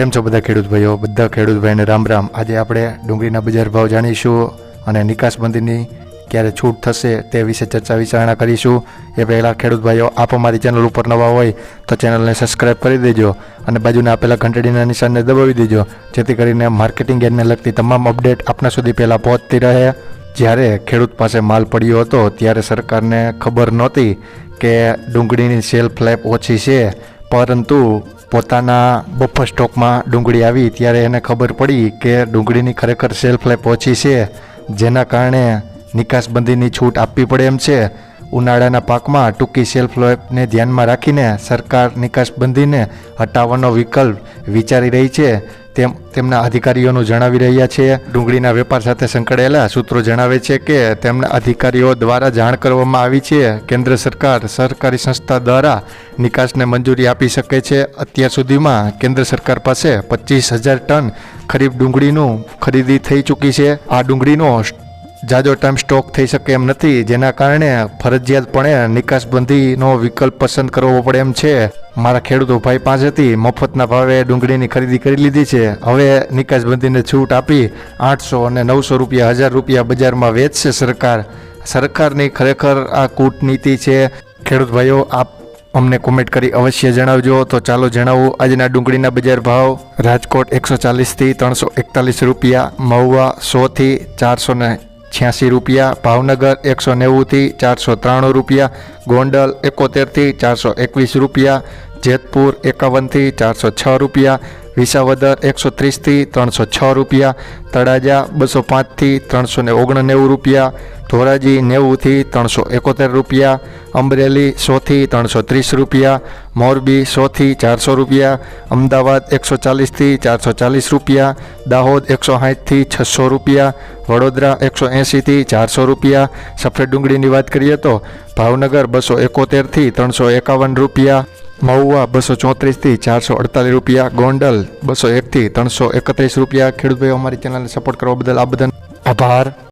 કેમ છો બધા ખેડૂત ભાઈઓ? બધા ખેડૂત ભાઈને રામ રામ. આજે આપણે ડુંગળીના બજાર ભાવ જાણીશું અને નિકાસબંધીની ક્યારે છૂટ થશે તે વિશે ચર્ચા વિચારણા કરીશું. એ પહેલાં ખેડૂત ભાઈઓ, આપ અમારી ચેનલ ઉપર નવા હોય તો ચેનલને સબસ્ક્રાઇબ કરી દેજો અને બાજુના આપેલા ઘંટડીના નિશાનને દબાવી દેજો. જેથી કરીને માર્કેટિંગ એડને લગતી તમામ અપડેટ આપના સુધી પહેલાં પહોંચતી રહે. જ્યારે ખેડૂત પાસે માલ પડ્યો હતો, ત્યારે સરકારને ખબર નહોતી કે ડુંગળીની સેલ્ફ ફ્લેપ ઓછી છે. પરંતુ પોતાના બફર સ્ટોકમાં ડુંગળી આવી, ત્યારે એને ખબર પડી કે ડુંગળીની ખરેખર સેલ્ફ લાઈફ ઓછી છે, જેના કારણે નિકાસબંધીની છૂટ આપવી પડે એમ છે. ઉનાળાના પાકમાં ટૂંકી સેલ્ફ લાઈફને ધ્યાનમાં રાખીને સરકાર નિકાસબંધીને હટાવવાનો વિકલ્પ વિચારી રહી છે. તેમ તેમના અધિકારીઓનું જણાવી રહ્યા છે. ડુંગળીના વેપાર સાથે સંકળાયેલા સૂત્રો જણાવે છે કે તેમના અધિકારીઓ દ્વારા જાણ કરવામાં આવી છે. કેન્દ્ર સરકાર સરકારી સંસ્થા દ્વારા નિકાસને મંજૂરી આપી શકે છે. અત્યાર સુધીમાં કેન્દ્ર સરકાર પાસે પચીસ હજાર ટન ખરીફ ડુંગળીનું ખરીદી થઈ ચૂકી છે. આ ડુંગળીનો જાજો ટાઈમ સ્ટોક થઈ શકે એમ નથી. જેના કારણે ફરજિયાતપણે નિકાસબંધીનો વિકલ્પ પસંદ કરવો પડે એમ છે. મારા ખેડૂતો ભાઈ પાસેથી મફતના ભાવે ડુંગળીની ખરીદી કરી લીધી છે. હવે નિકાસબંધીને છૂટ આપી આઠસો અને નવસો રૂપિયા, હજાર રૂપિયા બજારમાં વેચશે સરકાર. સરકારની ખરેખર આ કૂટનીતિ છે. ખેડૂત ભાઈઓ, આપ અમને કોમેન્ટ કરી અવશ્ય જણાવજો. તો ચાલો જણાવું, આજના ડુંગળીના બજાર ભાવ. રાજકોટ એકસો ચાલીસથી ત્રણસો એકતાલીસ રૂપિયા, મહુવા સોથી ચારસો ને છ્યાસી રૂપિયા, ભાવનગર એકસો નેવુંથી ચારસો ત્રાણું રૂપિયા, ગોંડલ એકોતેરથી ચારસો એકવીસ રૂપિયા, જેતપુર એકાવનથી ચારસો છ રૂપિયા વિસાવદર એકસો ત્રીસથી ત્રણસો છ રૂપિયા, તળાજા બસો પાંચથી ત્રણસો ને ઓગણનેવું રૂપિયા, ધોરાજી નેવુંથી ત્રણસો એકોતેર રૂપિયા, અમરેલી સોથી ત્રણસો ત્રીસ રૂપિયા, મોરબી સોથી ચારસો રૂપિયા, અમદાવાદ એકસો ચાલીસથી ચારસો ચાલીસ રૂપિયા, દાહોદ એકસો સાઠથી છસો રૂપિયા, વડોદરા એકસો એંશીથી ચારસો રૂપિયા. સફેદ ડુંગળીની વાત કરીએ તો ભાવનગર બસો એકોતેરથી ત્રણસો એકાવન રૂપિયા. મહુવા બસો ચોત્રીસથી ચારસો અડતાલીસ રૂપિયા, ગોંડલ બસો એકથી ત્રણસો એકત્રીસ રૂપિયા. ખેડૂત અમારી ચેનલને સપોર્ટ કરવા બદલ આ બધાનો આભાર.